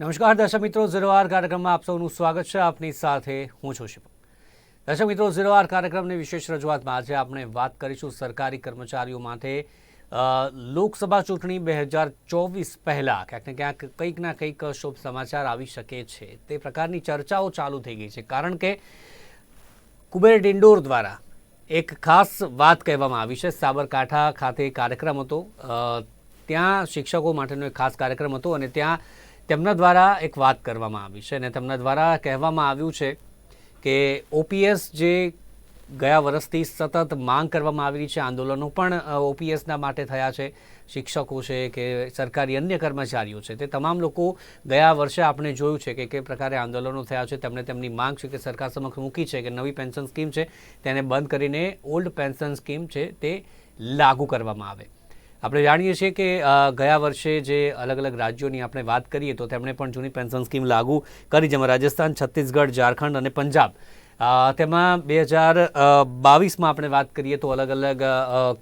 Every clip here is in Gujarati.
નમસ્કાર, દર્શક મિત્રો. ઝીરો આર કાર્યક્રમમાં આપ સૌનું સ્વાગત છે. આપની સાથે હું છું શિવમ દર્શક મિત્રો ઝીરો કાર્યક્રમની વિશેષ રજૂઆતમાં આજે આપણે વાત કરીશું સરકારી કર્મચારીઓ માટે લોકસભા ચૂંટણી બે હજાર ચોવીસ પહેલાં ક્યાંક ને ક્યાંક કંઈક ના કંઈક શુભ સમાચાર આવી શકે છે. તે પ્રકારની ચર્ચાઓ ચાલુ થઈ ગઈ છે. કારણ કે કુબેર ડિંડોર દ્વારા એક ખાસ વાત કહેવામાં આવી છે. સાબરકાંઠા ખાતે કાર્યક્રમ હતો. ત્યાં શિક્ષકો માટેનો એક ખાસ કાર્યક્રમ હતો અને ત્યાં તેમના દ્વારા એક વાત કરવામાં આવી છે અને તેમના દ્વારા કહેવામાં આવ્યું છે કે ઓપીએસ જે ગયા વર્ષથી સતત માંગ કરવામાં આવી છે આંદોલનો પણ ઓપીએસના માટે થયા છે, શિક્ષકો છે કે સરકારી અન્ય કર્મચારીઓ છે તે તમામ લોકો ગયા વર્ષે આપણે જોયું છે કે કઈ પ્રકારે આંદોલનો થયા છે, તેમણે તેમની માંગ છે કે સરકાર સમક્ષ મૂકી છે કે નવી પેન્શન સ્કીમ છે તેને બંધ કરીને ઓલ્ડ પેન્શન સ્કીમ છે તે લાગુ કરવામાં આવે. આપણે જાણીએ છીએ કે ગયા વર્ષે જે અલગ અલગ રાજ્યોની આપણે વાત કરીએ તો તેમણે પણ જૂની પેન્શન સ્કીમ લાગુ કરી, જેમાં રાજસ્થાન, છત્તીસગઢ, ઝારખંડ અને પંજાબ. તેમાં બે હજાર બાવીસમાં આપણે વાત કરીએ તો અલગ અલગ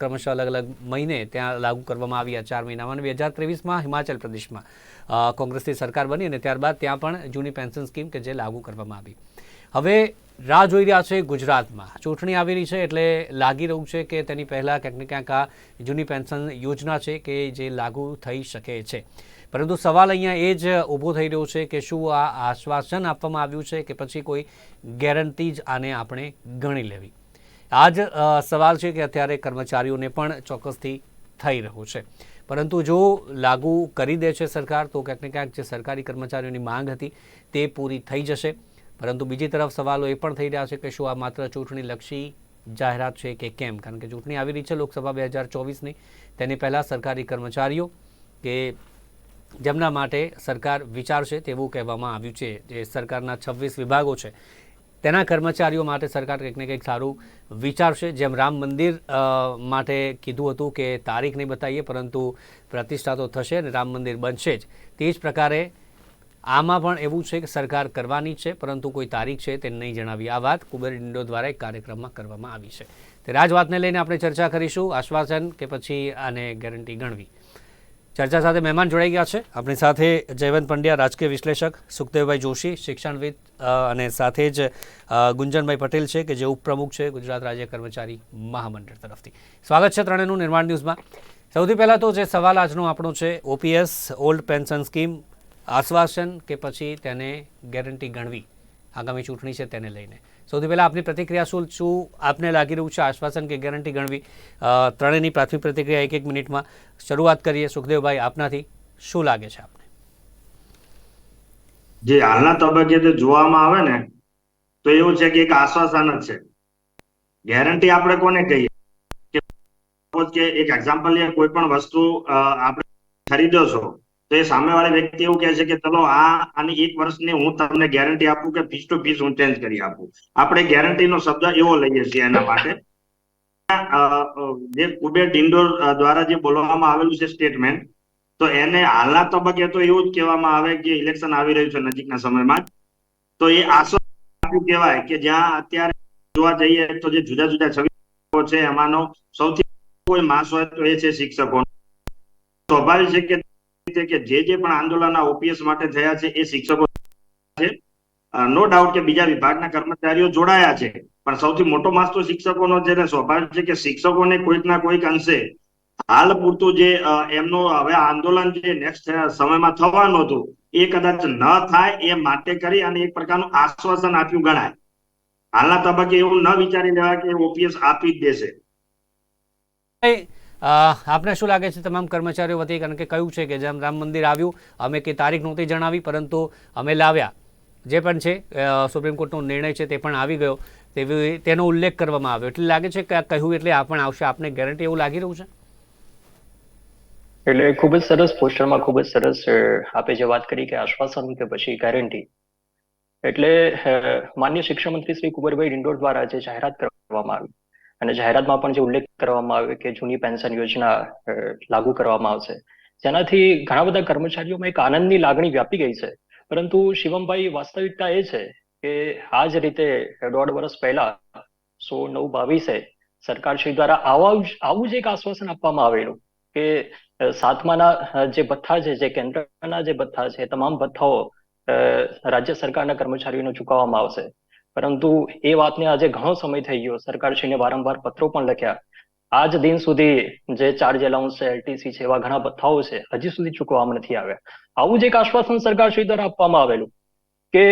ક્રમશઃ અલગ અલગ મહિને ત્યાં લાગુ કરવામાં આવ્યા ચાર મહિનામાં અને બે હજાર ત્રેવીસમાં હિમાચલ પ્રદેશમાં કોંગ્રેસની સરકાર બની અને ત્યારબાદ ત્યાં પણ જૂની પેન્શન સ્કીમ કે જે લાગુ કરવામાં આવી. હવે રાહ જોઈ રહ્યા છે ગુજરાતમાં. ચૂંટણી આવી રહી છે એટલે લાગી રહ્યું છે કે તેની પહેલાં ક્યાંક ને ક્યાંક આ જૂની પેન્શન યોજના છે કે જે લાગુ થઈ શકે છે. પરંતુ સવાલ અહીંયા એ જ ઊભો થઈ રહ્યો છે કે શું આ આશ્વાસન આપવામાં આવ્યું છે કે પછી કોઈ ગેરંટી જ આને આપણે ગણી લેવી? આ જ સવાલ છે કે અત્યારે કર્મચારીઓને પણ ચોક્કસથી થઈ રહ્યો છે. પરંતુ જો લાગુ કરી દે છે સરકાર, તો ક્યાંક ને ક્યાંક જે સરકારી કર્મચારીઓની માંગ હતી તે પૂરી થઈ જશે. પરંતુ બીજી તરફ સવાલો એ પણ થઈ રહ્યા છે કે શું આ માત્ર ચૂંટણીલક્ષી જાહેરાત છે કે કેમ? કારણ કે ચૂંટણી આવી રહી છે લોકસભા બે હજાર ચોવીસની. તેની પહેલાં સરકારી કર્મચારીઓ કે જેમના માટે સરકાર વિચારશે તેવું કહેવામાં આવ્યું છે. જે સરકારના છવ્વીસ વિભાગો છે, તેના કર્મચારીઓ માટે સરકાર કંઈક ને કંઈક સારું વિચારશે. જેમ રામ મંદિર માટે કીધું હતું કે તારીખ નહીં બતાવીએ, પરંતુ પ્રતિષ્ઠા તો થશે અને રામ મંદિર બનશે જ. તે જ પ્રકારે આમાં પણ એવું છે કે સરકાર કરવાની છે, પરંતુ કોઈ તારીખ છે તે નહીં જણાવી. આ વાત કુબેર ડિંડો દ્વારા એક કાર્યક્રમમાં કરવામાં આવી છે. ત્યારે આ વાતને લઈને આપણે ચર્ચા કરીશું. આશ્વાસન કે પછી આને ગેરંટી ગણવી. ચર્ચા સાથે મહેમાન જોડાઈ ગયા છે. આપણી સાથે જયવંત પંડ્યા, રાજકીય વિશ્લેષક, સુખદેવભાઈ જોશી, શિક્ષણવિદ અને સાથે જ ગુંજનભાઈ પટેલ છે કે જે ઉપપ્રમુખ છે ગુજરાત રાજ્ય કર્મચારી મહામંડળ તરફથી. સ્વાગત છે ત્રણેયનું નિર્માણ ન્યૂઝમાં. સૌથી પહેલાં તો જે સવાલ આજનો આપણો છે, ઓપીએસ, ઓલ્ડ પેન્શન સ્કીમ આશ્વાસન કે પછી તેને ગેરંટી ગણવી આગામી ચૂંટણી છે તેને લઈને. સૌથી પહેલાં આપની પ્રતિક્રિયા શું શું આપને લાગી રહ્યું છે આશ્વાસન કે ગેરંટી ગણવી? ત્રણેયની પ્રાથમિક પ્રતિક્રિયા એક એક મિનિટમાં શરૂઆત કરીએ. સુખદેવભાઈ, આપનાથી શું લાગે છે આપને? જે હાલના તબક્કે જો જોવામાં આવે ને, તો એવું છે કે એક આશ્વાસન જ છે. ગેરંટી આપણે કોને કહીએ? કે એક એક્ઝામ્પલ કોઈ પણ વસ્તુ આપણે ખરીદો છો તો એ સામેવાળી વ્યક્તિ એવું કહે છે કે ચલો, આ, આની એક વર્ષની હું તમને ગેરંટી આપું કે ફીસ ટુ ફીસ હું ચેન્જ કરી આપું. આપણે ગેરંટીનો શબ્દ એવો લઈએ છીએ એના માટે. જે કુબેર ડિંડોર દ્વારા જે બોલવામાં આવેલું છે સ્ટેટમેન્ટ તો એને હાલના તબક્કે તો એવું જ કહેવામાં આવે કે ઇલેક્શન આવી રહ્યું છે નજીકના સમયમાં તો એ આશો કહેવાય કે જ્યાં અત્યારે જોવા જઈએ તો જે જુદા જુદા છવ્વીસ છે, એમાંનો સૌથી કોઈ માસ હોય તો એ છે શિક્ષકો સ્વાભાવિક છે કે છે કે જે જે પણ આંદોલન ઓપીએસ માટે થયા છે એ શિક્ષકો છે. નો ડાઉટ કે બીજા વિભાગના કર્મચારીઓ જોડાયા છે. પણ સૌથી મોટો માસ તો શિક્ષકોનો છે ને છે કે શિક્ષકોને કોઈક ના કોઈક અંશે હાલ પૂરતું જે એમનો હવે આંદોલન જે નેક્સ્ટ સમયમાં થવાનું હતું એ કદાચ ન થાય એ માટે કરી અને એક પ્રકારનું આશ્વાસન આપ્યું ગણાય. હાલના તબક્કે એવું ન વિચારી લેવાય કે ઓપીએસ આપી જ દેશે. આપને શું લાગે છે તમામ કર્મચારીઓ વતી? કારણ કે કયું છે કે જેમ રામ મંદિર આવ્યું, અમે કે તારીખ નહોતી જણાવી, પરંતુ અમે લાવ્યા. જે પણ છે સુપ્રીમ કોર્ટનો નિર્ણય છે તે પણ આવી ગયો. તેવી, તેનો ઉલ્લેખ કરવામાં આવ્યો. એટલે લાગે છે કે કહ્યું એટલે આ પણ આવશે. આપને ગેરંટી એવું લાગી રહ્યું છે? એટલે ખૂબ જ સરસ પોસ્ટરમાં ખૂબ જ સરસ આપે જે વાત કરી કે આશ્વાસન કે પછી ગેરંટી. એટલે માન્ય શિક્ષણ મંત્રી શ્રી કુંવરભાઈ ડિંડોર દ્વારા જે જાહેરાત કરવામાં આવી. અને જાહેરાતમાં પણ જે ઉલ્લેખ કરવામાં આવ્યો કે જૂની પેન્શન યોજના લાગુ કરવામાં આવશે. જેનાથી ઘણા બધા કર્મચારીઓમાં એક આનંદની લાગણી વ્યાપી ગઈ છે. પરંતુ શિવમભાઈ, વાસ્તવિકતા એ છે કે આ જ રીતે દોઢ વર્ષ પહેલા, સો નવ બાવીસે, સરકારશ્રી દ્વારા આવા આવું જ એક આશ્વાસન આપવામાં આવેલું કે સાતમાના જે ભથ્થા છે, જે કેન્દ્રના જે ભથ્થા છે તમામ ભથ્થાઓ રાજ્ય સરકારના કર્મચારીઓને ચૂકવવામાં આવશે. પરંતુ એ વાતને આજે ઘણો સમય થઈ ગયો. સરકારશ્રીને વારંવાર પત્રો પણ લખ્યા. આજ દિન સુધી જે ચાર્જ એલાઉન્સ છે એલટીસી છે, એવા ઘણા પથ્થાઓ છે, હજી સુધી ચૂકવામાં નથી આવ્યા. આવું જ એક આશ્વાસન સરકારશ્રી દ્વારા આપવામાં આવેલું કે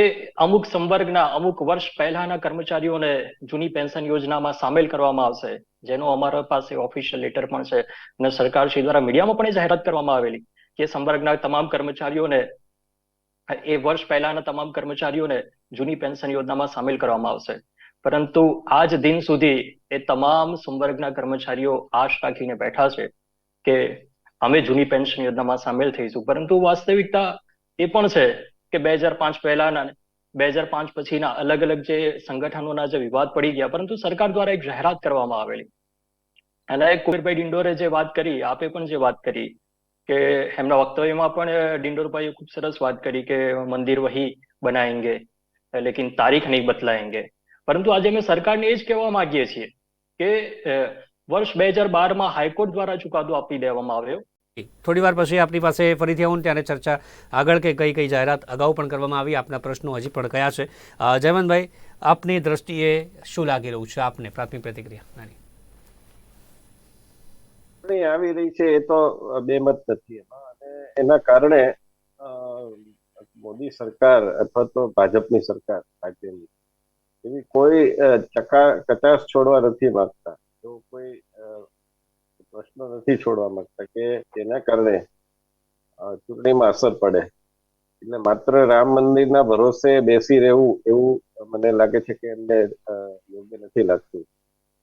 અમુક સંવર્ગના અમુક વર્ષ પહેલાના કર્મચારીઓને જૂની પેન્શન યોજનામાં સામેલ કરવામાં આવશે, જેનો અમારા પાસે ઓફિશિયલ લેટર પણ છે અને સરકાર શ્રી દ્વારા મીડિયામાં પણ જાહેરાત કરવામાં આવેલી કે સંવર્ગના તમામ કર્મચારીઓને એ વર્ષ પહેલાના તમામ કર્મચારીઓને જૂની પેન્શન યોજનામાં સામેલ કરવામાં આવશે. પરંતુ આજ દિન સુધી એ તમામ સંવર્ગના કર્મચારીઓ આશ રાખીને બેઠા છે કે અમે જૂની પેન્શન યોજનામાં સામેલ થઈશું. પરંતુ વાસ્તવિકતા એ પણ છે કે બે હજાર પાંચ પહેલાના બે હજાર પાંચ પછીના અલગ અલગ જે સંગઠનોના જે વિવાદ પડી ગયા, પરંતુ સરકાર દ્વારા એક જાહેરાત કરવામાં આવેલી. અને કુબેરભાઈ ડિંડોરે જે વાત કરી, આપે પણ જે વાત કરી કે એમના વક્તવ્યમાં પણ ડિંડોરભાઈએ ખૂબ સરસ વાત કરી કે મંદિર વહી બનાએંગે લેકિન તારીખ નહીં બદલાએંગે પરંતુ આજે અમે સરકારને એ જ કહેવા માંગીએ છીએ કે વર્ષ બે હજાર બારમાં હાઈકોર્ટ દ્વારા ચુકાદો આપી દેવામાં આવ્યો થોડી વાર પછી આપની પાસે ફરીથી આવું ત્યારે ચર્ચા આગળ કે કઈ કઈ જાહેરાત અગાઉ પણ કરવામાં આવી આપના પ્રશ્નો હજી પણ કયા છે. જયવંતભાઈ આપની દ્રષ્ટિએ શું લાગી રહ્યું છે આપને પ્રાથમિક પ્રતિક્રિયા? નાની. આવી રહી છે એ તો બેમત નથી એમાં. અને એના કારણે મોદી સરકાર અથવા તો ભાજપની સરકાર, રાજ્યની, એવી કોઈ ચકા, કચાશ છોડવા નથી માંગતા. એવો કોઈ પ્રશ્ન નથી છોડવા માંગતા કે તેના કારણે ચૂંટણીમાં અસર પડે. એટલે માત્ર રામ મંદિરના ભરોસે બેસી રહેવું એવું મને લાગે છે કે એમને યોગ્ય નથી લાગતું.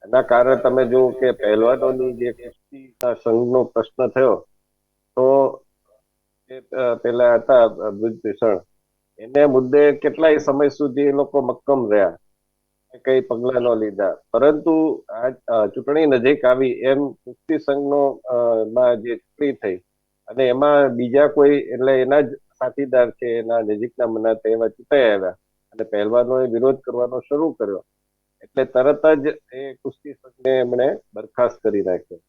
એના કારણે તમે જુઓ કે પહેલવાનોની જે કુસ્તીના સંઘનો પ્રશ્ન થયો, તો એ પેલા હતા બ્રિજભૂષણ એને મુદ્દે કેટલાય સમય સુધી એ લોકો મક્કમ રહ્યા. કઈ પગલા ન લીધા. પરંતુ આ ચૂંટણી નજીક આવી એમ કુસ્તી સંઘનો જે ચૂંટણી થઈ અને એમાં બીજા કોઈ, એટલે એના જ સાથીદાર છે, એના નજીકના મનાતા એવા ચૂંટાઈ આવ્યા અને પહેલવાનોએ વિરોધ કરવાનો શરૂ કર્યો. એટલે તરત જ એ કુસ્તી સંઘને એમણે બરખાસ્ત કરી નાખ્યો.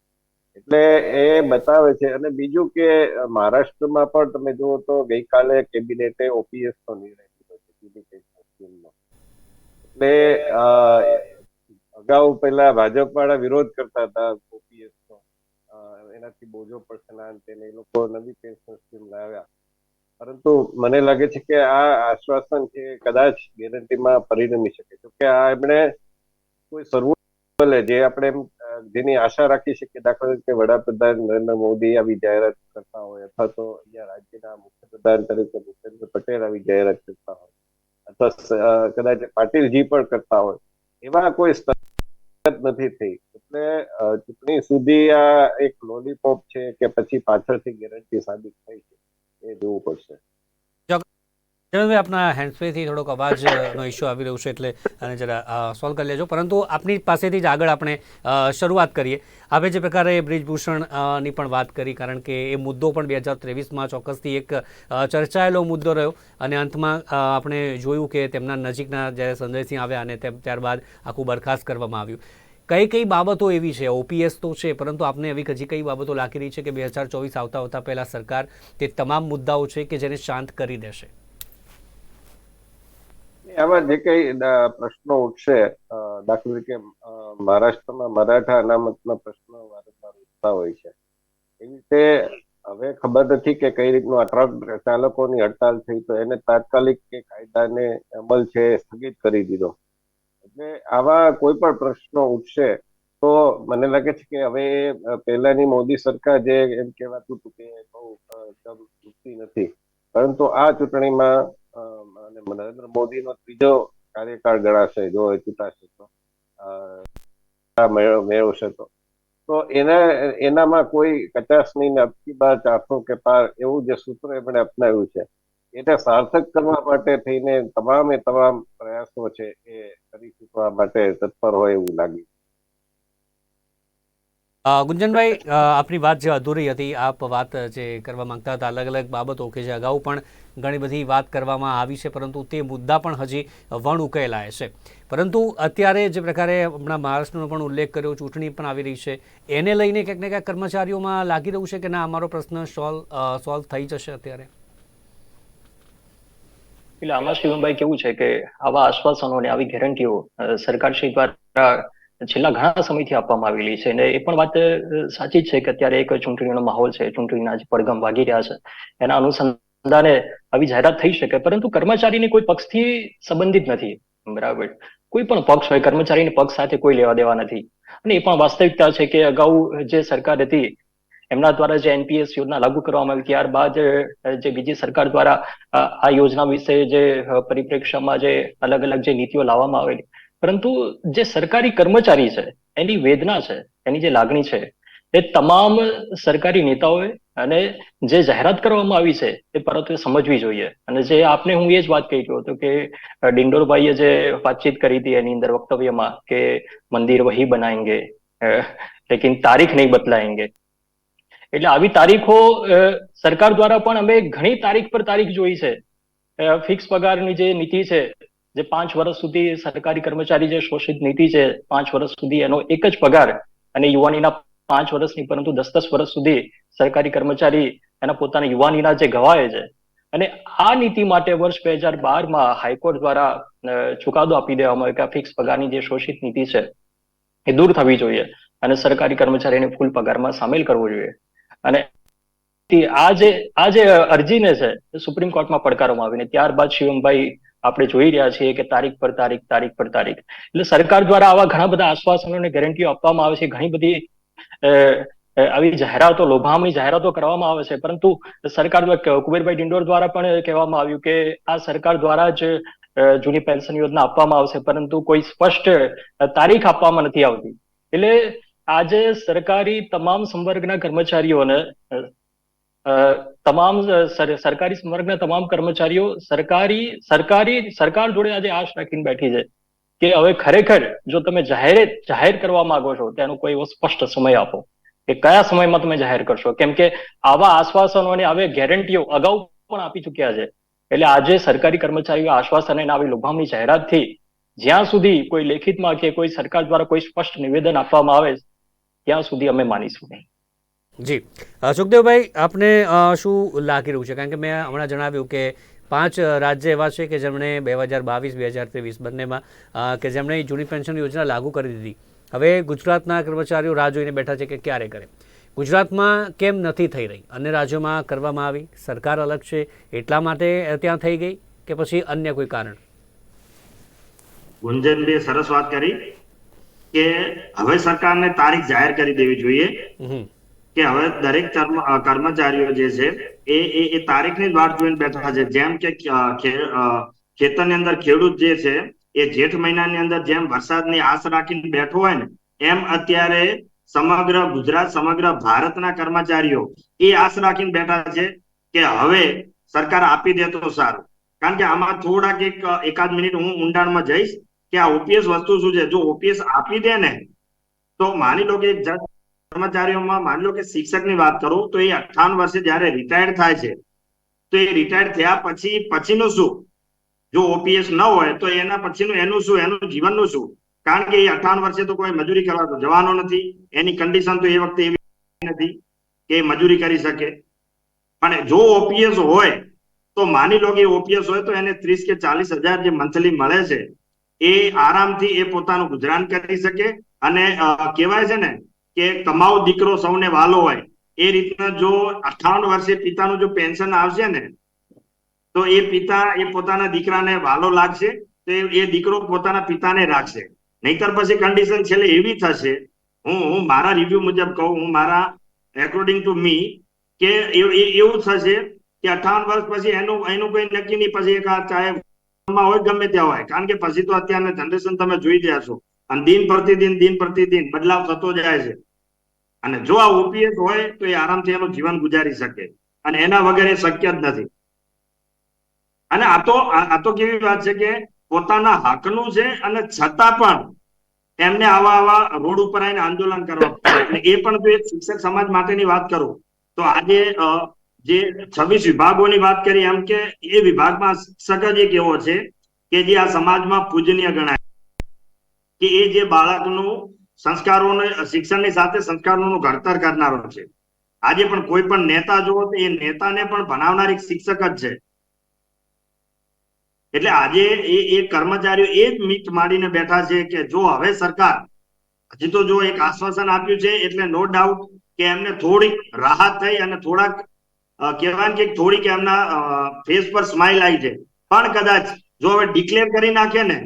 એટલે એ બતાવે છે. અને બીજું કે, મહારાષ્ટ્રમાં પણ તમે જુઓ તો ગઈકાલે કેબિનેટે ઓપીએસ નો નિર્ણય લીધો છે. એટલે અગાઉ પહેલા ભાજપ વાળા વિરોધ કરતા હતા ઓપીએસ નો. એનાથી બોજો પડશે ના અંતે એ લોકો નવી પેન્શન સ્કીમ લાવ્યા. પરંતુ મને લાગે છે કે આ આશ્વાસન છે કદાચ ગેરંટીમાં પરિણમી શકે. છે કે આ એમણે કોઈ સર્વોચ્ચ જે આપણે એમ જેની આશા રાખી શકીએ દાખલા તરીકે વડાપ્રધાન નરેન્દ્ર મોદી આવી જાહેરાત કરતા હોય અથવા તો અહીંયા રાજ્યના મુખ્યપ્રધાન તરીકે ભૂપેન્દ્ર પટેલ આવી જાહેરાત કરતા હોય અથવા કદાચ પાટીલજી પણ કરતા હોય, એવા કોઈ નથી થઈ. એટલે ચૂંટણી સુધી આ એક લોલીપોપ છે કે પછી પાછળથી ગેરંટી સાબિત થઈ છે, એ જોવું પડશે. જયવંતભાઈ આપના હેન્ડસ્ફ્રીથી થોડોક અવાજનો ઇસ્યુ આવી રહ્યો છે એટલે આને જરા સોલ્વ કરી લેજો. પરંતુ આપની પાસેથી જ આગળ આપણે શરૂઆત કરીએ. આપણે જે પ્રકારે બ્રિજભૂષણની પણ વાત કરી, કારણ કે એ મુદ્દો પણ બે હજાર ત્રેવીસમાં ચોક્કસથી એક ચર્ચાયેલો મુદ્દો રહ્યો. અને અંતમાં આપણે જોયું કે તેમના નજીકના જ્યારે સંજયસિંહ આવ્યા અને ત્યારબાદ આખું બરખાસ્ત કરવામાં આવ્યું. કઈ કઈ બાબતો એવી છે? ઓપીએસ તો છે, પરંતુ આપને એવી હજી કઈ બાબતો લાગી રહી છે કે બે હજાર ચોવીસ આવતા આવતા પહેલાં સરકાર તે તમામ મુદ્દાઓ છે કે જેને શાંત કરી દેશે? આમાં જે કઈ પ્રશ્નો ઉઠશે દાખલા તરીકે મહારાષ્ટ્રમાં મરાઠા અનામતના પ્રશ્નો વારંવાર ઉઠતા હોય છે. એવી રીતે હવે ખબર નથી કે કઈ રીતનું આ ચાલકોની હડતાલ થઈ તો એને તાત્કાલિક કે કાયદાને અમલ છે સ્થગિત કરી દીધો. એટલે આવા કોઈ પણ પ્રશ્નો ઉઠશે તો મને લાગે છે કે હવે પહેલાની મોદી સરકાર જે એમ કહેવાતું હતું કે બહુ નથી. પરંતુ આ ચૂંટણીમાં નરેન્દ્ર મોદીનો ત્રીજો કાર્યકાળ ગણાશે, જો એ ચૂંટાશે તો. મેળવશે તો. તો એના, એનામાં કોઈ કચાસ નહીં અબકી બાર ચારસો કે પાર એવું જે સૂત્ર એમણે અપનાવ્યું છે, એને સાર્થક કરવા માટે થઈને તમામે તમામ પ્રયાસો છે એ કરી ચૂકવા માટે તત્પર હોય એવું લાગે. ગુંજનભાઈ આપની વાત જે અધૂરી હતી, આપ વાત જે કરવા માંગતા હતા અલગ અલગ બાબતો કે જે અગાઉ પણ ઘણી બધી વાત કરવામાં આવી છે, પરંતુ તે મુદ્દા પણ હજી વણ ઉકેલાય છે. પરંતુ અત્યારે જે પ્રકારે હમણાં મહારાષ્ટ્રનો પણ ઉલ્લેખ કર્યો, ચૂંટણી પણ આવી રહી છે, એને લઈને ક્યાંક ને ક્યાંક કર્મચારીઓમાં લાગી રહ્યું છે કે ના, અમારો પ્રશ્ન સોલ્વ સોલ્વ થઈ જશે અત્યારે? એટલે આમાં શિવમભાઈ કેવું છે કે આવા આશ્વાસનો અને આવી ગેરંટીઓ સરકારશ્રી દ્વારા છેલ્લા ઘણા સમયથી આપવામાં આવેલી છે. અને એ પણ વાત સાચી છે કે અત્યારે એક ચૂંટણીનો માહોલ છે. ચૂંટણીના જે પડઘમ વાગી રહ્યા છે. એના અનુસંધાને આવી જાહેરાત થઈ શકે, પરંતુ કર્મચારીની કોઈ પક્ષથી સંબંધિત નથી. બરાબર. કોઈ પણ પક્ષ હોય, કર્મચારીને પક્ષ સાથે કોઈ લેવા દેવા નથી. અને એ પણ વાસ્તવિકતા છે કે અગાઉ જે સરકાર હતી, એમના દ્વારા જે એનપીએસ યોજના લાગુ કરવામાં આવી ત્યારબાદ જે બીજી સરકાર દ્વારા આ યોજના વિશે જે પરિપ્રેક્ષ્યમાં જે અલગ અલગ જે નીતિઓ લાવવામાં આવેલી. પરંતુ જે સરકારી કર્મચારી છે, એની વેદના છે, એની જે લાગણી છે, એ તમામ સરકારી નેતાઓએ અને જે જાહેરાત કરવામાં આવી છે, એ પરત સમજવી જોઈએ. અને જે આપને હું એ જ વાત કહી રહ્યો હતો કે ડિંડોરભાઈએ જે વાતચીત કરી હતી એની અંદર વક્તવ્યમાં કે મંદિર વહી બનાવેંગે લેકિન તારીખ નહીં બદલાએંગે એટલે આવી તારીખો સરકાર દ્વારા પણ અમે ઘણી તારીખ પર તારીખ જોઈ છે. ફિક્સ પગારની જે નીતિ છે, જે પાંચ વર્ષ સુધી સરકારી કર્મચારી જે શોષિત નીતિ છે, પાંચ વર્ષ સુધી એનો એક જ પગાર અને યુવાનીના પાંચ વર્ષની પરંતુ દસ દસ વર્ષ સુધી સરકારી કર્મચારી એના પોતાના યુવાનીના જે ગવાય છે. અને આ નીતિ માટે વર્ષ બે હજાર બારમાં હાઈકોર્ટ દ્વારા ચુકાદો આપી દેવામાં આવ્યો કે આ ફિક્સ પગારની જે શોષિત નીતિ છે એ દૂર થવી જોઈએ અને સરકારી કર્મચારીને ફૂલ પગારમાં સામેલ કરવો જોઈએ. અને આ જે આ જે અરજીને છે સુપ્રીમ કોર્ટમાં પડકારવામાં આવીને ત્યારબાદ શિવમભાઈ આપણે જોઈ રહ્યા છીએ કે તારીખ પર તારીખ તારીખ પર તારીખ. એટલે સરકાર દ્વારા આવા ઘણા બધા આશ્વાસનો અને ગેરંટીઓ આપવામાં આવે છે. ઘણી બધી આવી જાહેરાતો, લોભામણી જાહેરાતો કરવામાં આવે છે. પરંતુ સરકાર દ્વારા કુબેરભાઈ ડિંડોર દ્વારા પણ કહેવામાં આવ્યું કે આ સરકાર દ્વારા જ જૂની પેન્શન યોજના આપવામાં આવશે. પરંતુ કોઈ સ્પષ્ટ તારીખ આપવામાં નથી આવતી. એટલે આજે સરકારી તમામ સંવર્ગના કર્મચારીઓને તમામ સરકારી સંવર્ગના તમામ કર્મચારીઓ સરકારી સરકારી, સરકાર જોડે આજે આશ રાખીને બેઠી છે. કે હવે ખરેખર જો તમે જાહેર જાહેર કરવા માંગો છો તેનો કોઈ એવો સ્પષ્ટ સમય આપો કે કયા સમયમાં તમે જાહેર કરશો? કેમ કે આવા આશ્વાસનો અને આવી ગેરંટીઓ અગાઉ પણ આપી ચુક્યા છે. એટલે આજે સરકારી કર્મચારીઓ આશ્વાસન અને આવી લોભામણી જાહેરાતથી જ્યાં સુધી કોઈ લેખિતમાં કે કોઈ સરકાર દ્વારા કોઈ સ્પષ્ટ નિવેદન આપવામાં આવે, ત્યાં સુધી અમે માનીશું નહીં. જી. સુખદેવભાઈ, આપને શું લાગી રહ્યું છે? કારણ કે મેં હમણાં જણાવ્યું કે પાંચ રાજ્ય એવા છે કે જેમણે બે હજાર બાવીસ બે હજાર ત્રેવીસ બંનેમાં કે જેમણે જૂની પેન્શન યોજના લાગુ કરી દીધી. હવે ગુજરાતના કર્મચારીઓ રાહ જોઈને બેઠા છે કે ક્યારે કરે. ગુજરાતમાં કેમ નથી થઈ રહી? અન્ય રાજ્યોમાં કરવામાં આવી સરકાર અલગ છે એટલા માટે ત્યાં થઈ ગઈ કે પછી અન્ય કોઈ કારણ? ગુંજનભાઈ સરસ વાત કરી કે હવે સરકારને તારીખ જાહેર કરી દેવી જોઈએ. કે હવે દરેક કર્મચારીઓ જે છે, એ એ તારીખની જ જોઈને બેઠા છે. જેમ કે ખેતરની અંદર ખેડૂત જે છે, એ જેઠ મહિનાની અંદર જેમ વરસાદની આશ રાખીને બેઠો હોય ને, એમ અત્યારે સમગ્ર ગુજરાત, સમગ્ર ભારતના કર્મચારીઓ એ આશ રાખીને બેઠા છે કે હવે સરકાર આપી દે તો સારું. કારણ કે આમાં થોડાક એક એકાદ મિનિટ હું ઊંડાણમાં જઈશ કે આ ઓપીએસ વસ્તુ શું છે? જો ઓપીએસ આપી દે ને, તો માની લો કે જજ કર્મચારીઓમાં માની લો કે શિક્ષકની વાત કરું, તો એ અઠાવન વર્ષે જ્યારે રિટાયર્ડ થાય છે, તો એ રિટાયર્ડ થયા પછી, પછીનું શું? જો ઓપીએસ ન હોય, તો એના પછીનું એનું શું? એનું જીવનનું શું? કારણ કે એ અઠાવન વર્ષે તો કોઈ મજૂરી કરવા જવાનો નથી. એની કન્ડિશન તો એ વખતે એવી નથી કે મજૂરી કરી શકે. અને જો ઓપીએસ હોય, તો માની લો કે ઓપીએસ હોય, તો એને ત્રીસ કે ચાલીસ હજાર જે મંથલી મળે છે, એ આરામથી એ પોતાનું ગુજરાન કરી શકે. અને કહેવાય છે ને કે કમાવ દીકરો સૌને વાલો હોય, એ રીતના જો અઠાવન વર્ષે પિતાનું જો પેન્શન આવશે ને, તો એ પિતા એ પોતાના દીકરાને વાલો લાગશે, તો એ- દીકરો પોતાના પિતાને રાખશે. નહીતર પછી કન્ડિશન છેલ્લે એવી થશે, હું હું મારા રિવ્યુ મુજબ કહું, હું મારા એકોર્ડિંગ ટુ મી કે એવું થશે કે અઠાવન વર્ષ પછી એનું એનું કોઈ નક્કી નહીં, પછી એક ચાહે હોય, ગમે ત્યાં હોય. કારણ કે પછી તો અત્યારના જનરેશન તમે જોઈ રહ્યા છો. અને દિન પ્રતિદિન દિન પ્રતિદિન બદલાવ થતો જાય છે. અને જો આ ઓપીએસ હોય તો એ આરામથી એનું જીવન ગુજારી શકે. અને એના વગર એ શક્ય જ નથી. અને આ તો આ તો કેવી વાત છે કે પોતાના હકનું છે અને છતાં પણ એમને આવા આવા રોડ ઉપર આવીને આંદોલન કરવા અને એ પણ જો એક શિક્ષક સમાજ માટેની વાત કરું, તો આજે જે છવ્વીસ વિભાગોની વાત કરી, એમ કે એ વિભાગમાં શિક્ષક જ એક એવો છે કે જે આ સમાજમાં પૂજનીય ગણાય. કે એ જે બાળકનું સંસ્કારોને, શિક્ષણની સાથે સંસ્કારોનું ઘડતર કરનારો છે. આજે પણ કોઈ પણ નેતા જુઓ તો એ નેતાને પણ ભણાવનાર એક શિક્ષક જ છે. એટલે આજે એ એ કર્મચારીઓ એ જ મીટ માંડીને બેઠા છે કે જો હવે સરકાર, હજી તો જો એક આશ્વાસન આપ્યું છે, એટલે નો ડાઉટ કે એમને થોડીક રાહત થઈ અને થોડાક કહેવાય કે થોડીક એમના ફેસ પર સ્માઇલ આવી છે પણ કદાચ જો હવે ડિક્લેર કરી નાખે ને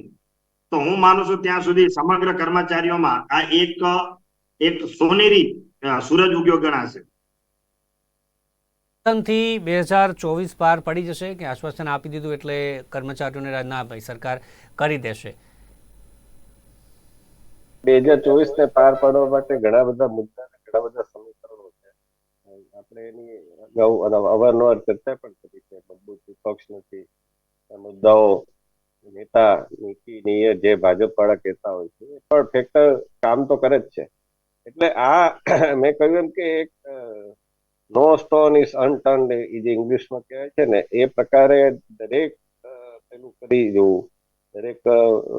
તો હું માનું છું ત્યાં સુધી સમગ્ર કર્મચારીઓમાં આ એક એક સોનેરી સૂરજ ઉગ્યો ગણાશે. થી બે હજાર ચોવીસ પાર પડી જશે કે આશ્વાસન આપી દીધું એટલે કર્મચારીઓને ના ભાઈ સરકાર કરી દેશે. બે હજાર ચોવીસ ને પાર પાડવા માટે ઘણા બધા મુદ્દા ઘણા બધા સમીકરણો છે. આપણે એની અગાઉ અવારનવાર ચર્ચા પણ કરી છે. મજબૂત વિપક્ષ નથી. મુદ્દાઓ નેતા નીતિની જે ભાજપ વાળા કહેતા હોય છે પણ ફેક્ટર કામ તો કરે જ છે. એટલે આ મેં કહ્યું એમ કે એક નો સ્ટોન ઇઝ અનટર્ન એ જે ઇંગ્લિશમાં કહેવાય છે ને, એ પ્રકારે દરેક પેલું કરી જવું દરેક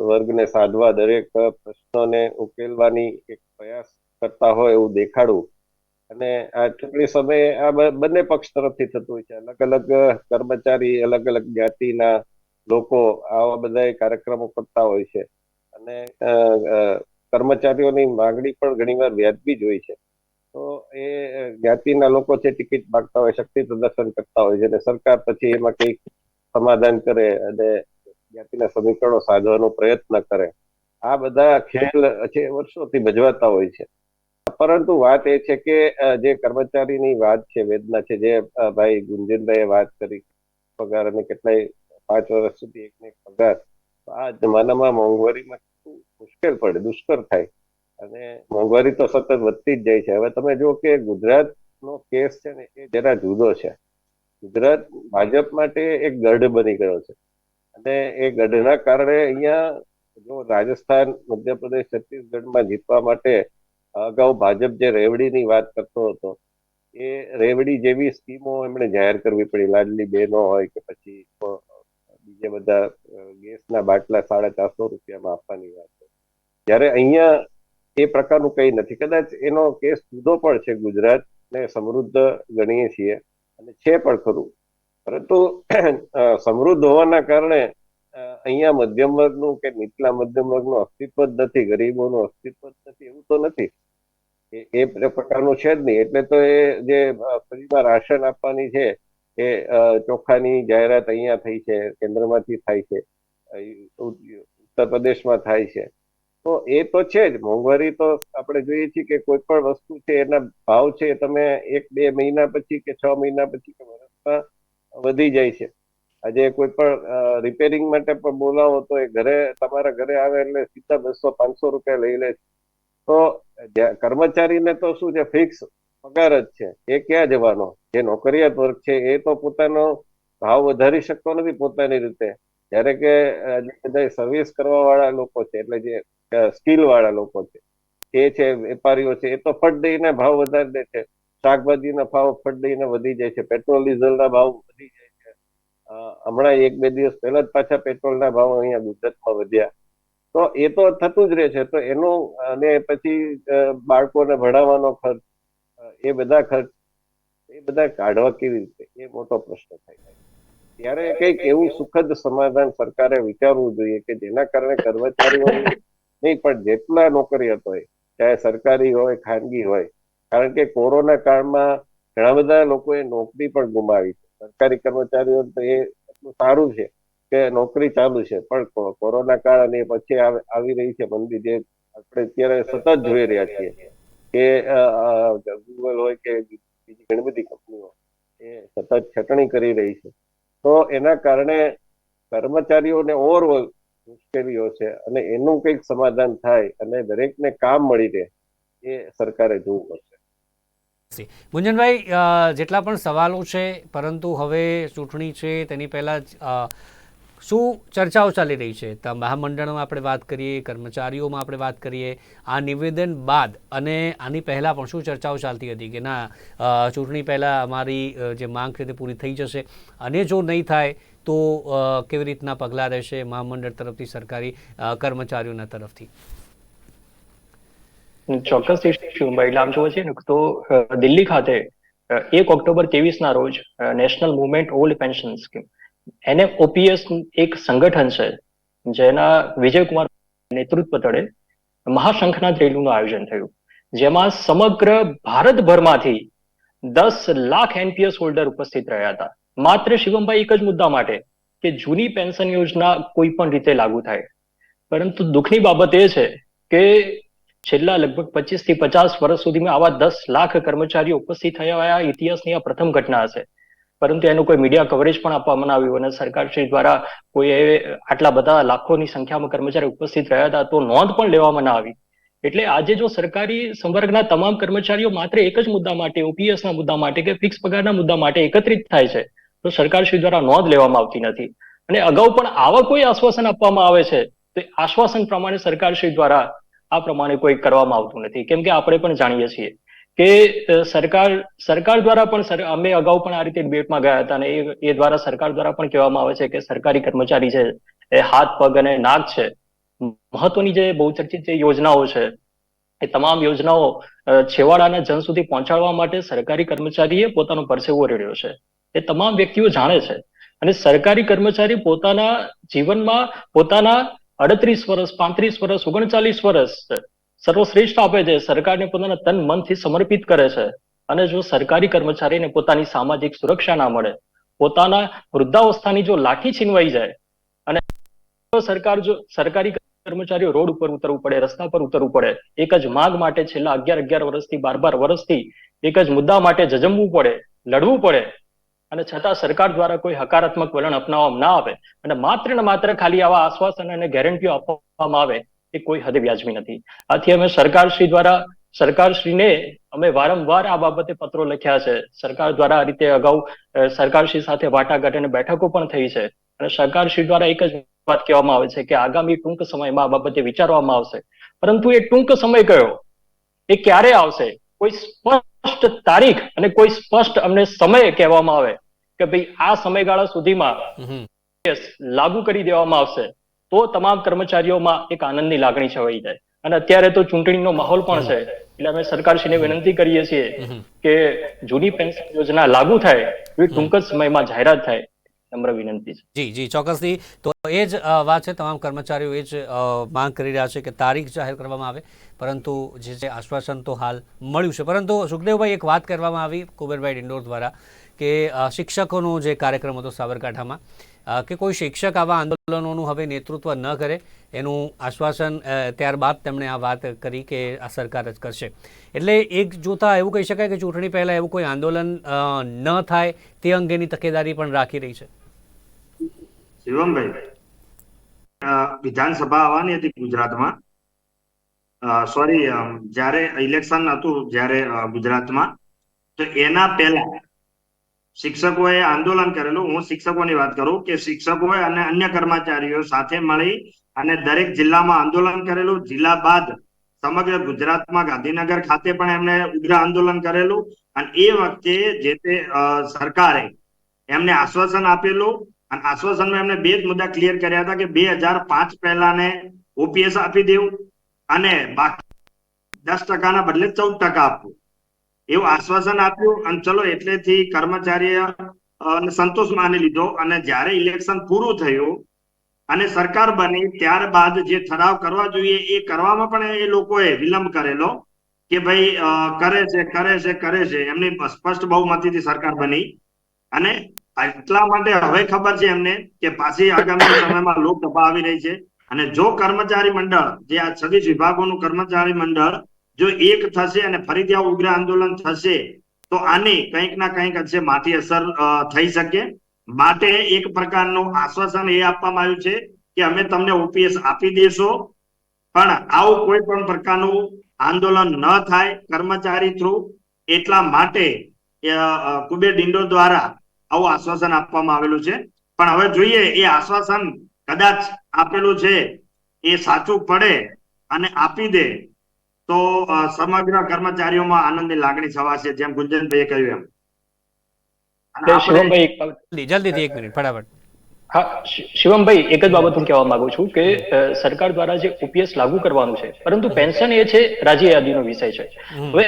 વર્ગને સાધવા, દરેક પ્રશ્નોને ઉકેલવાની એક પ્રયાસ કરતા હોય એવું દેખાડવું. અને આ ચૂંટણી સમયે આ બંને પક્ષ તરફથી થતું હોય છે. અલગ અલગ કર્મચારી અલગ અલગ જ્ઞાતિના લોકો આવા બધા કાર્યક્રમો કરતા હોય છે. અને કર્મચારીઓની માંગણી પણ ઘણીવાર વ્યાજબી જ હોય છે. તો એ જ્ઞાતિના લોકો છે ટિકિટ માંગતા હોય, શક્તિ પ્રદર્શન કરતા હોય છે અને સરકાર પછી એમાં કંઈક સમાધાન કરે અને જ્ઞાતિના સમીકરણો સાધવાનો પ્રયત્ન કરે. આ બધા ખેલ છે વર્ષોથી ભજવાતા હોય છે. પરંતુ વાત એ છે કે જે કર્મચારીની વાત છે, વેદના છે, જે ભાઈ ગુંજનભાઈએ વાત કરી, પગાર અને કેટલાય પાંચ વર્ષ સુધી એકને પગાર. આ જમાનામાં મોંઘવારીમાં મુશ્કેલ પડે, દુષ્કર થાય. અને મોંઘવારી તો સતત વધતી જ જાય છે. હવે તમે જો કે ગુજરાતનો કેસ છે ને, એ જરા જુદો છે. ગુજરાત ભાજપ માટે એક ગઢ બની ગયો છે. અને એ ગઢના કારણે અહીંયા જો રાજસ્થાન, મધ્યપ્રદેશ, છત્તીસગઢમાં જીતવા માટે અગાઉ ભાજપ જે રેવડીની વાત કરતો હતો, એ રેવડી જેવી સ્કીમો એમણે જાહેર કરવી પડી. લાડલી બહેનો હોય કે પછી બીજા બધા ગેસના બાટલા સાડા ચારસો રૂપિયામાં આપવાની વાત છે. જ્યારે અહીંયા એ પ્રકારનું કંઈ નથી. કદાચ એનો કેસ જુદો પણ છે ગુજરાતને સમૃદ્ધ ગણીએ છીએ અને છે પણ ખરું. પરંતુ સમૃદ્ધ હોવાના કારણે અહીંયા મધ્યમ વર્ગનું કે નીચલા મધ્યમ વર્ગનું અસ્તિત્વ જ નથી, ગરીબોનું અસ્તિત્વ જ નથી, એવું તો નથી. એ પ્રકારનું છે જ નહીં. એટલે તો એ જે ફ્રીમાં રાશન આપવાની છે એ ચોખાની જાહેરાત અહીંયા થઈ છે, કેન્દ્રમાંથી થાય છે ઉત્તર પ્રદેશમાં થાય છે. તો એ તો છે જ. મોંઘવારી તો આપણે જોઈએ છીએ કે કોઈ પણ વસ્તુ છે, એના ભાવ છે તમે એક, બે મહિના પછી કે છ મહિના પછી કે વર્ષમાં વધી જાય છે. આજે કોઈ પણ રિપેરિંગ માટે પણ બોલાવો તો એ ઘરે, તમારા ઘરે આવે એટલે સીધા બસો, પાંચસો રૂપિયા લઈ લે તો કર્મચારીને તો શું છે ફિક્સ પગાર જ છે. એ ક્યાં જવાનો? જે નોકરિયાત વર્ગ છે, એ તો પોતાનો ભાવ વધારી શકતો નથી પોતાની રીતે. જ્યારે કે સર્વિસ કરવા વાળા લોકો છે, એટલે જે સ્કિલ વાળા લોકો છે, એ છે, વેપારીઓ છે, એ તો ફટ દઈને ભાવ વધારી દે છે. શાકભાજીના ભાવ ફટ દઈને વધી જાય છે, પેટ્રોલ, ડીઝલના ભાવ વધી જાય છે. હમણાં એક બે દિવસ પહેલા જ પાછા પેટ્રોલના ભાવ અહીંયા ગુજરાતમાં વધ્યા. તો એ તો થતું જ રહે છે. તો એનું, અને પછી બાળકોને ભણાવવાનો ખર્ચ એ બધા ખર્ચ, એ બધા કાઢવા કેવી રીતે? એ મોટો પ્રશ્ન છે ત્યારે કંઈક એવું સુખદ સમાધાન સરકારે વિચારવું જોઈએ કે જેના કારણે કર્મચારીઓ નહીં, પણ જેટલા નોકરિયાત હોય, ચાહે સરકારી હોય, ખાનગી હોય, કારણ કે કોરોના કાળમાં ઘણા બધા લોકોએ નોકરી પણ ગુમાવી છે. સરકારી કર્મચારીઓ તો એ સારું છે કે નોકરી ચાલુ છે, પણ કોરોના કાળ અને પછી આવી રહી છે મંદી જે આપણે અત્યારે સતત જોઈ રહ્યા છીએ. કે ગૂગલ હોય કે બીજી ઘણી બધી કંપનીઓ એ સતત છટણી કરી રહી છે. તો એના કારણે કર્મચારીઓને ઓવરઓલ મુશ્કેલીઓ છે અને એનું કંઈક સમાધાન થાય અને દરેકને કામ મળી રહે, એ સરકારે જોવું પડશે. ગુંજનભાઈ જેટલા પણ સવાલો છે, પરંતુ હવે ચૂંટણી છે, તેની પહેલાં જ શું ચર્ચાઓ ચાલી રહી છે? મહામંડળમાં આપણે વાત કરીએ, કર્મચારીઓમાં આપણે વાત કરીએ. આ નિવેદન બાદ અને આની પહેલાં પણ શું ચર્ચાઓ ચાલતી હતી કે ના ચૂંટણી પહેલાં અમારી જે માંગ છે તે પૂરી થઈ જશે અને જો નહીં થાય તો કેવી રીતના પગલાં રહેશે મહામંડળ તરફથી સરકારી કર્મચારીઓના તરફથી? ચોક્કસ આમ છે ને? તો દિલ્હી ખાતે એક ઓક્ટોબર ના રોજ national movement old pension scheme NFOPS એક સંગઠન છે, જેના વિજયકુમાર નેતૃત્વ તળે મહાશંખના રેલીનું આયોજન થયું, જેમાં સમગ્ર ભારતભરમાંથી દસ લાખ એનપીએસ હોલ્ડર ઉપસ્થિત રહ્યા હતા. માત્ર શિવમભાઈ એક જ મુદ્દા માટે કે જૂની પેન્શન યોજના કોઈ પણ રીતે લાગુ થાય. પરંતુ દુઃખની બાબત એ છે કે છેલ્લા લગભગ પચીસથી પચાસ વર્ષ સુધીમાં આવા દસ લાખ કર્મચારીઓ ઉપસ્થિત થયા ઇતિહાસની આ પ્રથમ ઘટના હશે. પરંતુ એનું કોઈ મીડિયા કવરેજ પણ આપવામાં આવ્યું અને સરકારશ્રી દ્વારા કોઈ આટલા બધા લાખોની સંખ્યામાં કર્મચારી ઉપસ્થિત રહ્યા હતા, તો નોંધ પણ લેવામાં ના આવી. એટલે આજે જો સરકારી સંવર્ગના તમામ કર્મચારીઓ માત્ર એક જ મુદ્દા માટે ઓપીએસ ના મુદ્દા માટે કે ફિક્સ પગારના મુદ્દા માટે એકત્રિત થાય છે, તો સરકારશ્રી દ્વારા નોંધ લેવામાં આવતી નથી. અને અગાઉ પણ આવા કોઈ આશ્વાસન આપવામાં આવે છે, તો આશ્વાસન પ્રમાણે સરકારશ્રી દ્વારા આ પ્રમાણે કોઈ કરવામાં આવતું નથી. કેમ કે આપણે પણ જાણીએ છીએ. કે સરકાર સરકાર દ્વારા પણ અમે અગાઉ પણ આ રીતે ડિબેટમાં ગયા હતા અને એ દ્વારા સરકાર દ્વારા પણ કહેવામાં આવે છે કે સરકારી કર્મચારી છે, એ હાથ, પગ અને નાક છે. મહત્વની જે બહુચર્ચિત જે યોજનાઓ છે, એ તમામ યોજનાઓ છેવાડાના જન સુધી પહોંચાડવા માટે સરકારી કર્મચારીએ પોતાનો પરસેવો રેડ્યો છે. એ તમામ વ્યક્તિઓ જાણે છે. અને સરકારી કર્મચારી પોતાના જીવનમાં પોતાના અડત્રીસ વર્ષ, પાંત્રીસ વર્ષ, ઓગણચાલીસ વર્ષ સર્વશ્રેષ્ઠ આપે છે. સરકારને પોતાના તન મનથી સમર્પિત કરે છે. અને જો સરકારી કર્મચારીને પોતાની સામાજિક સુરક્ષા ના મળે, પોતાના વૃદ્ધાવસ્થાની જો લાઠી છીનવાઈ જાય અને સરકાર જો સરકારી કર્મચારીઓ રોડ ઉપર ઉતરવું પડે, રસ્તા પર ઉતરવું પડે, એક જ માગ માટે છેલ્લા અગિયાર અગિયાર વર્ષથી, બાર બાર વર્ષથી એક જ મુદ્દા માટે જજમવું પડે, લડવું પડે. અને છતાં સરકાર દ્વારા કોઈ હકારાત્મક વલણ અપનાવવામાં ના આવે. અને માત્ર ને માત્ર ખાલી આવા આશ્વાસન અને ગેરંટીઓ આપવામાં આવે એ કોઈ હદે વ્યાજબી નથી. આથી અમે સરકારશ્રી દ્વારા સરકારશ્રીને અમે વારંવાર આ બાબતે પત્રો લખ્યા છે. સરકાર દ્વારા આ રીતે અગાઉ સરકારશ્રી સાથે વાટાઘાટ અને બેઠકો પણ થઈ છે. અને સરકારશ્રી દ્વારા એક જ વાત કહેવામાં આવે છે કે આગામી ટૂંક સમયમાં આ બાબતે વિચારવામાં આવશે. પરંતુ એ ટૂંક સમય કયો? એ ક્યારે આવશે? કોઈ સ્પષ્ટ તારીખ અને કોઈ સ્પષ્ટ અમને સમય કહેવામાં આવે કે ભાઈ આ સમયગાળા સુધીમાં લાગુ કરી દેવામાં આવશે. તો તમામ કર્મચારીઓમાં એક આનંદની લાગણી છવાઈ જાય. અને અત્યારે તો ચૂંટણીનો માહોલ પણ છે. એટલે અમે સરકારશ્રીને વિનંતી કરીએ છીએ કે જૂની પેન્શન યોજના લાગુ થાય એવી ટૂંક જ સમયમાં જાહેરાત થાય નમ્ર વિનંતી છે. જી જી ચોક્કસથી. તો એ જ વાત છે તમામ કર્મચારીઓ એ જ માંગ કરી રહ્યા છે કે તારીખ જાહેર કરવામાં આવે. પરંતુ જે છે આશ્વાસન તો હાલ મળ્યું છે. પરંતુ સુખદેવભાઈ એક વાત કરવામાં આવી કુબેરભાઈ ડિંડોર દ્વારા કે શિક્ષકોનો જે કાર્યક્રમ હતો સાબરકાંઠામાં કે કોઈ શિક્ષક આવા આંદોલનોનું હવે નેતૃત્વ ન કરે, એનું આશ્વાસન ત્યારબાદ તેમણે આ વાત કરી કે આ સરકાર જ કરશે. એટલે એક જોતા એવું કહી શકાય કે ચૂંટણી પહેલાં એવું કોઈ આંદોલન ન થાય, તે અંગેની તકેદારી પણ રાખી રહી છે. શિવમભાઈ વિધાનસભા આવવાની હતી ગુજરાતમાં. સોરી જ્યારે ઇલેક્શન હતું, જ્યારે ગુજરાતમાં. તો એના પહેલા શિક્ષકોએ આંદોલન કરેલું. હું શિક્ષકોની વાત કરું કે શિક્ષકોએ અને અન્ય કર્મચારીઓ સાથે મળી અને દરેક જિલ્લામાં આંદોલન કરેલું. જિલ્લા બાદ સમગ્ર ગુજરાતમાં ગાંધીનગર ખાતે પણ એમણે ઉગ્ર આંદોલન કરેલું અને એ વખતે જે તે સરકારે એમને આશ્વાસન આપેલું અને આશ્વાસનમાં એમને બે જ મુદ્દા ક્લિયર કર્યા હતા કે બે હજાર પાંચ પહેલાને ઓપીએસ આપી દેવું અને બાકી દસ ટકાના બદલે ચૌદ ટકા આપવું. એવું આશ્વાસન આપ્યું અને ચલો એટલેથી કર્મચારીએ સંતોષ માની લીધો અને જ્યારે ઇલેક્શન પૂરું થયું અને સરકાર બની, ત્યારબાદ જે ઠરાવ કરવા જોઈએ એ કરવામાં પણ એ લોકોએ વિલંબ કરેલો કે ભાઈ કરે છે કરે છે કરે છે. એમની સ્પષ્ટ બહુમતીથી સરકાર બની. અને એટલા માટે હવે ખબર છે એમને કે પાછી આગામી સમયમાં લોકસભા આવી રહી છે. અને જો કર્મચારી મંડળ, જે આ છવ્વીસ વિભાગોનું કર્મચારી મંડળ જો એક થશે અને ફરીથી આ ઉગ્ર આંદોલન થશે, તો આની કંઈક ના કંઈક અંશે માઠી અસર થઈ શકે. માટે એક પ્રકારનું આશ્વાસન એ આપવામાં આવ્યું છે કે અમે તમને ઓપીએસ આપી દેશો, પણ આવું કોઈ પણ પ્રકારનું આંદોલન ન થાય કર્મચારી થ્રુ. એટલા માટે કુબેર ડિંડો દ્વારા આવું આશ્વાસન આપવામાં આવેલું છે. પણ હવે જોઈએ, એ આશ્વાસન કદાચ આપેલું છે, એ સાચું પડે અને આપી દે. તો સમગ્ર કર્મચારીઓમાં આનંદની લાગણી છવાશે જેમ ગુંજનભાઈએ કહ્યું એમ. શિવમભાઈ એક જલ્દી જલ્દીથી એક મિનિટ ફટાફટ. હા શિવમભાઈ એક જ બાબત હું કહેવા માંગુ છું કે સરકાર દ્વારા જે ઓપીએસ લાગુ કરવાનું છે પરંતુ પેન્શન એ છે રાજ્ય યાદીનો વિષય છે. હવે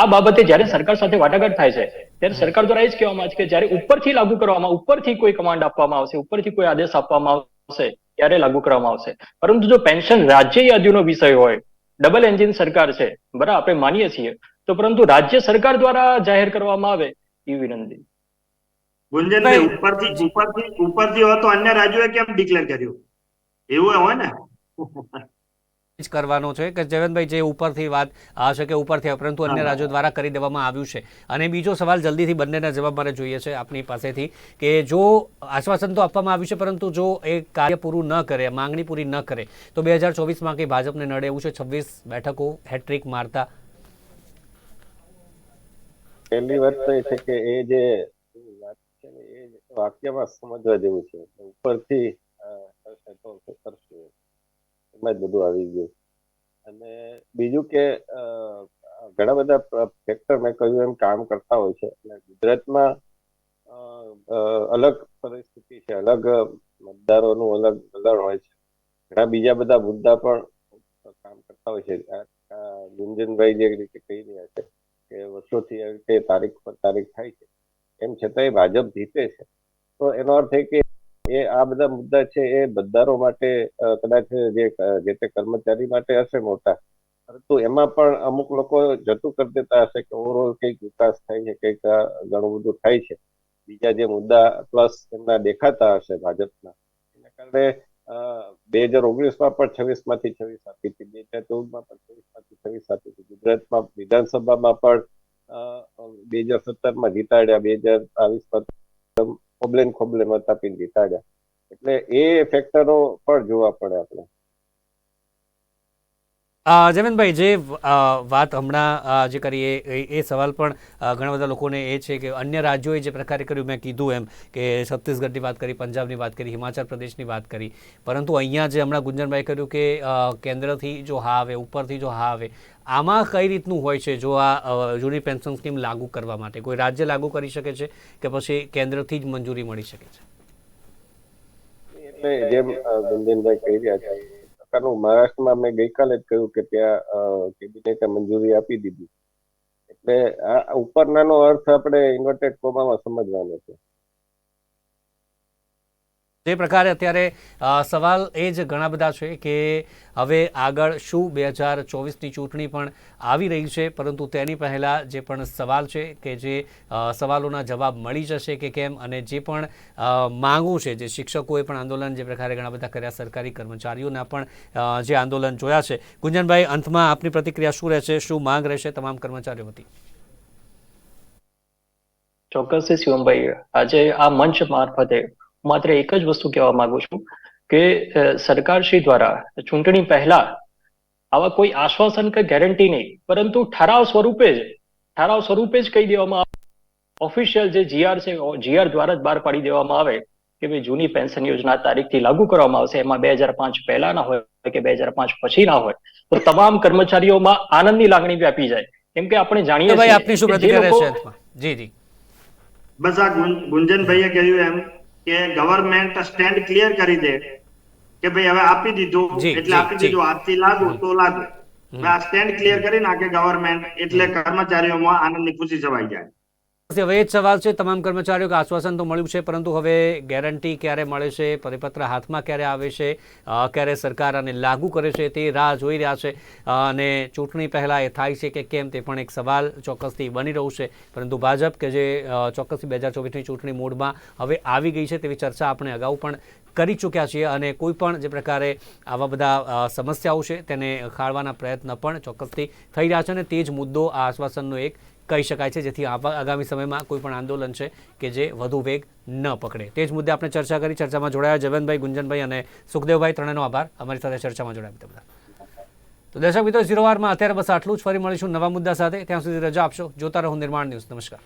આ બાબતે જ્યારે સરકાર સાથે વાટાઘાટ થાય છે ત્યારે સરકાર દ્વારા એ જ કહેવામાં આવે છે કે જ્યારે ઉપરથી લાગુ કરવામાં ઉપરથી કોઈ કમાન્ડ આપવામાં આવશે ઉપરથી કોઈ આદેશ આપવામાં આવશે ત્યારે લાગુ કરવામાં આવશે. પરંતુ જો પેન્શન રાજ્ય યાદીનો વિષય હોય ડબલ એન્જિન સરકાર છે. બરાબર આપણે માનીએ છીએ. તો પરંતુ રાજ્ય સરકાર દ્વારા જાહેર કરવામાં આવે એ વિનંતી. ગુંજનભાઈ ઉપરથી ઉપરથી ઉપરથી હોય તો અન્ય રાજ્યોએ કેમ ડિક્લેર કર્યું? એવું હોય ને? જ કરવાનો છે કે જયવંતભાઈ જે ઉપરથી વાત છે કે ઉપરથી પરંતુ અન્ય રાજ્યો દ્વારા કરી દેવામાં આવ્યું છે. અને બીજો સવાલ જલ્દીથી બંનેના જવાબ મારે જોઈએ છે આપની પાસેથી કે જો આશ્વાસન તો આપવામાં આવ્યું છે પરંતુ જો એ કાર્ય પૂરું ન કરે માંગણી પૂરી ન કરે તો બે હજાર ચોવીસમાં કંઈ ભાજપને નડે એવું છે? છવ્વીસ બેઠકો હેટ્રિક મારતા. પહેલી વાત તો એ છે કે એ જે વાત છે એ વાક્યમાં સમજવા જેવું છે. ઉપરથી એમાં જ બધું આવી ગયું. અને બીજું કે ઘણા બધા ફેક્ટર મેં કહ્યું એમ કામ કરતા હોય છે. અને ગુજરાતમાં અલગ પરિસ્થિતિ છે. અલગ મતદારોનું અલગ વલણ હોય છે. ઘણા બીજા બધા મુદ્દા પણ કામ કરતા હોય છે. ગુંજનભાઈ જે રીતે કહી રહ્યા છે કે વર્ષોથી તારીખ પર તારીખ થાય છે. એમ છતાંય ભાજપ જીતે છે. તો એનો અર્થ એ કે એ આ બધા મુદ્દા છે, એ બધારો માટે કદાચ જે જે તે કર્મચારી માટે હશે મોટા. પરંતુ એમાં પણ અમુક લોકો જતું કરી દેતા હશે કે ઓવરઓલ કંઈક વિકાસ થાય છે, કંઈક ઘણું બધું થાય છે. બીજા જે મુદ્દા પ્લસ એમના દેખાતા હશે ભાજપના. એના કારણે બે હજાર ઓગણીસમાં પણ છવ્વીસમાંથી છવ્વીસ આપી હતી, બે હજાર ચૌદમાં પણ છવ્વીસમાંથી છવ્વીસ આપી હતી. ગુજરાતમાં, વિધાનસભામાં પણ બે હજાર સત્તરમાં જીતાડ્યા, બે હજાર બાવીસમાં ખોબલે ને ખોબલે મત જીતાડ્યા એટલે એ ફેક્ટરો પણ જોવા પડે આપણે. જયવંતભાઈ જે વાત હમણાં જે કરી એ- સવાલ પણ ઘણા બધા લોકોને એ છે કે અન્ય રાજ્યોએ જે પ્રકારે કર્યું, મેં કીધું એમ કે છત્તીસગઢની વાત કરી, પંજાબની વાત કરી, હિમાચલ પ્રદેશની વાત કરી. પરંતુ અહીંયા જે હમણાં ગુંજનભાઈ કર્યું કે કેન્દ્રથી જો હા આવે, ઉપરથી જો હા આવે, આમાં કઈ રીતનું હોય છે જો આ જૂની પેન્શન સ્કીમ લાગુ કરવા માટે? કોઈ રાજ્ય લાગુ કરી શકે છે કે પછી કેન્દ્રથી જ મંજૂરી મળી શકે છે? એટલે જેમ ગુંજનભાઈ કહી રહ્યા છે પ્રકારનું મહારાષ્ટ્રમાં મેં ગઈકાલે જ કહ્યું કે ત્યાં કેબિનેટે મંજૂરી આપી દીધી. એટલે આ ઉપરનાનો અર્થ આપણે ઇન્વર્ટેડ કોમામાં સમજવાનો છે. જે પ્રકારે અત્યારે સવાલ એ જ ઘણા બધા છે કે હવે આગળ શું બે હજાર ચોવીસની ચૂંટણી પણ આવી રહી છે, પરંતુ તેની પહેલાં જે પણ સવાલ છે કે જે સવાલોના જવાબ મળી જશે કે કેમ અને જે પણ માંગો છે, જે શિક્ષકોએ પણ આંદોલન જે પ્રકારે ઘણા બધા કર્યા, સરકારી કર્મચારીઓના પણ જે આંદોલન જોયા છે. ગુંજનભાઈ, અંતમાં આપની પ્રતિક્રિયા શું રહેશે, શું માંગ રહેશે તમામ કર્મચારીઓ વતી? ચોક્કસ શિવમભાઈ. આજે આ મંચ મારફતે માત્ર એક જ વસ્તુ કહેવા માંગુ છું કે સરકાર સરકારશ્રી દ્વારા ચૂંટણી પહેલા આવા કોઈ આશ્વાસન કે ગેરંટી નહીં પરંતુ ઠરાવ સ્વરૂપે જ ઠરાવ સ્વરૂપે જ કહી દેવામાં આવે. ઓફિશિયલ જે જીઆર છે જીઆર દ્વારા જ બહાર પાડી દેવામાં આવે કે ભાઈ જૂની પેન્શન યોજના તારીખથી લાગુ કરવામાં આવશે એમાં બે હજાર પાંચ પહેલાના હોય કે બે હજાર પાંચ પછી ના હોય તો તમામ કર્મચારીઓમાં આનંદની લાગણી વ્યાપી જાય. કેમ કે આપણે જાણીએ છીએ આપની શું પ્રતિક્રિયા રહેશે જી જી. બસ આ ગુંજનભાઈએ કહ્યું એમ કે ગવર્મેન્ટ સ્ટેન્ડ ક્લિયર કરી દે કે ભાઈ હવે આપી દીધું એટલે આપી દીધું આજથી લાગુ તો લાગુ. આ સ્ટેન્ડ ક્લિયર કરી નાખે ગવર્મેન્ટ એટલે કર્મચારીઓમાં આનંદની ખુશી છવાઈ જાય. હવે એ જ સવાલ છે. તમામ કર્મચારીઓ કે આશ્વાસન તો મળ્યું છે, પરંતુ હવે ગેરંટી ક્યારે મળે છે? પરિપત્ર હાથમાં ક્યારે આવે છે? ક્યારે સરકાર આને લાગુ કરે છે? તે રાહ જોઈ રહ્યા છે. અને ચૂંટણી પહેલાં એ થાય છે કે કેમ તે પણ એક સવાલ ચોક્કસથી બની રહ્યું છે. પરંતુ ભાજપ કે જે ચોક્કસથી બે હજાર ચોવીસની ચૂંટણી મૂડમાં હવે આવી ગઈ છે તેવી ચર્ચા આપણે અગાઉ પણ કરી ચૂક્યા છીએ અને કોઈ પણ જે પ્રકારે આવા બધા સમસ્યાઓ છે તેને ખાળવાના પ્રયત્ન પણ ચોક્કસથી થઈ રહ્યા છે અને તે જ મુદ્દો આ આશ્વાસનનો એક કહી શકાય છે, જેથી આગામી સમયમાં કોઈ પણ આંદોલન છે કે જે વધુ વેગ ન પકડે. તે જ મુદ્દે આપણે ચર્ચા કરી, ચર્ચામાં જોડાયા જવનભાઈ, ગુંજનભાઈ અને સુખદેવભાઈ, ત્રણેયનો આભાર. અમારી સાથે ચર્ચામાં જોડાયા તે બધા તો દર્શક મિત્રો ઝીરો વારમાં અત્યારે બસ આટલું જ. ફરી મળીશું નવા મુદ્દા સાથે. ત્યાં સુધી રજા આપશો. જોતા રહો નિર્માણ ન્યૂઝ. નમસ્કાર.